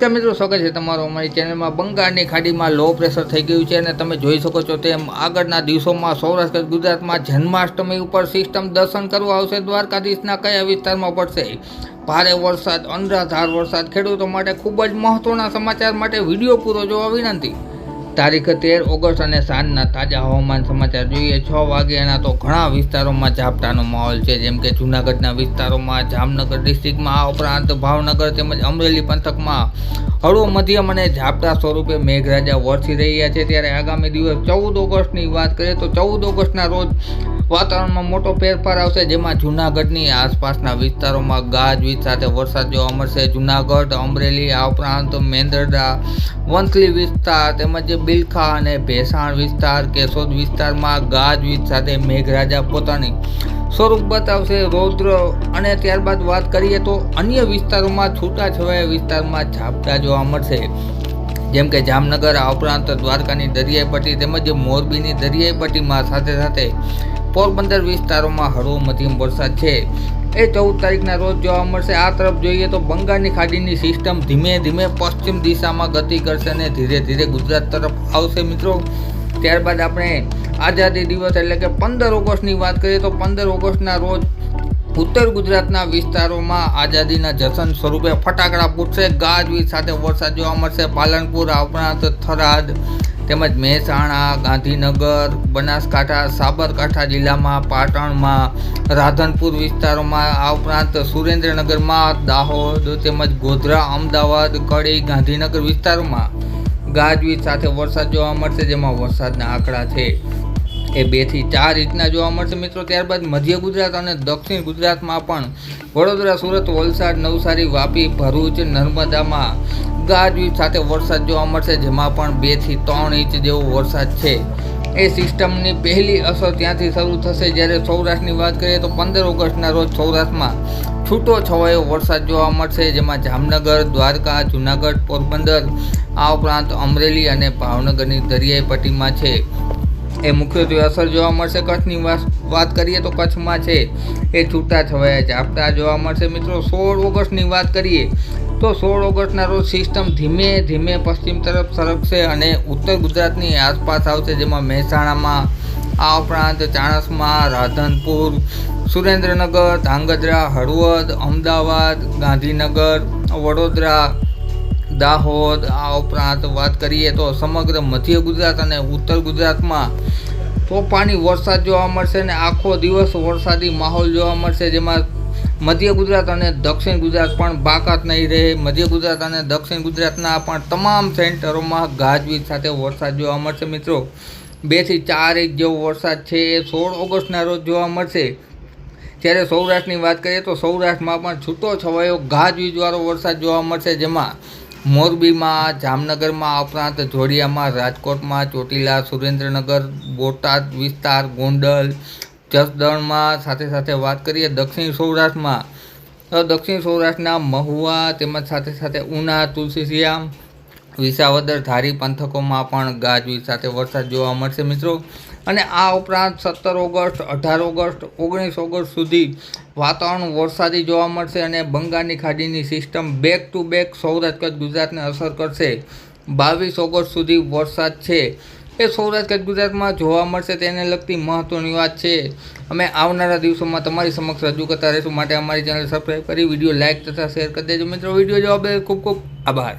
નમસ્કાર મિત્રો, સ્વાગત છે તમારું અમારી ચેનલમાં. બંગાળની ખાડીમાં લો પ્રેશર થઈ ગયું છે અને તમે જોઈ શકો છો તેમ આગળના દિવસોમાં સૌરાષ્ટ્ર, ગુજરાતમાં જન્માષ્ટમી ઉપર સિસ્ટમ દર્શન કરવા આવશે. દ્વારકાધીશના કયા વિસ્તારમાં પડશે? ભારે વરસાદ, અનરાધાર વરસાદ. ખેડૂતો માટે ખૂબ જ મહત્વના સમાચાર માટે વીડિયો પૂરો જોવા વિનંતી. તારીખ તેર ઓગસ્ટ અને સાંજના તાજા હવામાન સમાચાર જોઈએ. છ વાગ્યાના તો ઘણા વિસ્તારોમાં ઝાપટાનો માહોલ છે. જેમ કે જૂનાગઢના વિસ્તારોમાં, જામનગર ડિસ્ટ્રિક્ટમાં, આ ઉપરાંત ભાવનગર તેમજ અમરેલી પંથકમાં હળવો મધ્યમ અને ઝાપટા સ્વરૂપે મેઘરાજા વરસી રહ્યા છે. ત્યારે આગામી દિવસ ચૌદ ઓગસ્ટની વાત કરીએ તો ચૌદ ઓગસ્ટના રોજ વાતાવરણમાં મોટો ફેરફાર આવશે, જેમાં જૂનાગઢની આસપાસના વિસ્તારોમાં ગાજવીજ સાથે વરસાદ જોવા મળશે. જૂનાગઢ, અમરેલી, આ ઉપરાંત મેંદરડા, વંથલી વિસ્તાર તેમજ બિલખા અને ભેસાણ વિસ્તાર, કેશોદ વિસ્તારમાં ગાજવીજ સાથે મેઘરાજા પોતાની સ્વરૂપ બતાવશે. રૌદ્ર અને ત્યારબાદ વાત કરીએ તો અન્ય વિસ્તારોમાં છૂટાછવાયા વિસ્તારમાં ઝાપટા જોવા મળશે. જેમ કે જામનગર, આ ઉપરાંત દ્વારકાની દરિયાઈ પટ્ટી તેમજ મોરબીની દરિયાઈ પટ્ટીમાં સાથે સાથે પોરબંદર વિસ્તારોમાં હળવો મધ્યમ વરસાદ છે. એ ચૌદ તારીખના રોજ જોવા મળશે. આ તરફ જોઈએ તો બંગાળની ખાડીની સિસ્ટમ ધીમે ધીમે પશ્ચિમ દિશામાં ગતિ કરશે અને ધીરે ધીરે ગુજરાત તરફ આવશે મિત્રો. ત્યારબાદ આપણે આઝાદી દિવસ એટલે કે પંદર ઓગસ્ટની વાત કરીએ તો પંદર ઓગસ્ટના રોજ ઉત્તર ગુજરાતના વિસ્તારોમાં આઝાદીના જશન સ્વરૂપે ફટાકડા ફૂટશે, ગાજવીજ સાથે વરસાદ જોવા મળશે. પાલનપુર ઉપરાંત થરાદ તેમજ મહેસાણા, ગાંધીનગર, બનાસકાંઠા, સાબરકાંઠા જિલ્લામાં, પાટણમાં, રાધનપુર વિસ્તારોમાં આ ઉપરાંત સુરેન્દ્રનગરમાં, દાહોદ તેમજ ગોધરા, અમદાવાદ, કડી, ગાંધીનગર વિસ્તારોમાં ગાજવીજ સાથે વરસાદ જોવા મળશે, જેમાં વરસાદના આંકડા છે. એ બેથી ચાર ઇંચના જોવા મળશે મિત્રો. ત્યારબાદ મધ્ય ગુજરાત અને દક્ષિણ ગુજરાતમાં પણ વડોદરા, સુરત, વલસાડ, નવસારી, વાપી, ભરૂચ, નર્મદામાં ગાજવીજ સાથે વરસાદ જોવા મળશે, જેમાં પણ બેથી ત્રણ ઇંચ જેવો વરસાદ છે. એ સિસ્ટમની પહેલી અસર ત્યાંથી શરૂ થશે. જ્યારે સૌરાષ્ટ્રની વાત કરીએ તો પંદર ઓગસ્ટના રોજ સૌરાષ્ટ્રમાં છૂટો છવાયો વરસાદ જોવા મળશે, જેમાં જામનગર, દ્વારકા, જૂનાગઢ, પોરબંદર, આ ઉપરાંત અમરેલી અને ભાવનગરની દરિયાઈ પટ્ટીમાં છે. એ મુખ્યત્વે અસર જોવા મળશે કચ્છની વાત- કરીએ તો કચ્છમાં છે. એ છૂટા છવાયા ઝાપટા જોવા મળશે મિત્રો, સોળ ઓગસ્ટની વાત કરીએ તો સોળ ઓગસ્ટના રોજ સિસ્ટમ ધીમે ધીમે પશ્ચિમ તરફ સરકશે અને ઉત્તર ગુજરાતની આસપાસ આવશે, જેમાં મહેસાણામાં, આ ઉપરાંત ચાણસમાં રાધનપુર, સુરેન્દ્રનગર, ધાંગધ્રા, હળવદ, અમદાવાદ, ગાંધીનગર, વડોદરા દાહોદ આ ઉપરાંત વાત કરીએ તો સમગ્ર મધ્ય ગુજરાત અને ઉત્તર ગુજરાતમાં તોફાની વરસાદ જોવા મળશે અને આખો દિવસ વરસાદી માહોલ જોવા મળશે, જેમાં મધ્ય ગુજરાત અને દક્ષિણ ગુજરાત પણ બાકાત નહીં રહે. મધ્ય ગુજરાત અને દક્ષિણ ગુજરાતના પણ તમામ સેન્ટરોમાં ગાજવીજ સાથે વરસાદ જોવા મળશે, મિત્રો. બેથી ચાર ઇંચ જેવો વરસાદ છે, એ સોળ ઓગસ્ટના રોજ જોવા મળશે. જ્યારે સૌરાષ્ટ્રની વાત કરીએ તો સૌરાષ્ટ્રમાં પણ છૂટો છવાયો ગાજવીજવાળો વરસાદ જોવા મળશે, જેમાં મોરબીમાં, જામનગરમાં ઉપરાંત જોડિયામાં, રાજકોટમાં, ચોટીલા, સુરેન્દ્રનગર, બોટાદ વિસ્તાર, ગોંડલ, જસદણમાં સાથે સાથે વાત કરીએ દક્ષિણ સૌરાષ્ટ્રમાં. દક્ષિણ સૌરાષ્ટ્રના મહુવા તેમજ સાથે સાથે ઉના તુલસીશ્યામ વિસાવદર ધારી પંથકોમાં પણ ગાજવીજ સાથે વરસાદ જોવા મળશે મિત્રો. અને આ ઉપરાંત સત્તર ઓગસ્ટ, અઢાર ઓગસ્ટ, ઓગણીસ ઓગસ્ટ સુધી વાતાવરણ વરસાદી જોવા મળશે અને બંગાળની ખાડીની system back to back Saurashtra Kutch ગુજરાતને અસર કરશે. બાવીસ ઓગસ્ટ સુધી વરસાદ છે. એ સૌરાષ્ટ્ર કચ્છ ગુજરાતમાં જોવા મળશે તેને લગતી મહત્ત્વની વાત છે. અમે આવનારા દિવસોમાં તમારી સમક્ષ રજૂ કરતા રહીશું. માટે અમારી ચેનલ સબસ્ક્રાઈબ કરી, વીડિયો લાઇક તથા શેર કરી દેજો. મિત્રો, વીડિયો જોવા બદલ ખૂબ ખૂબ આભાર.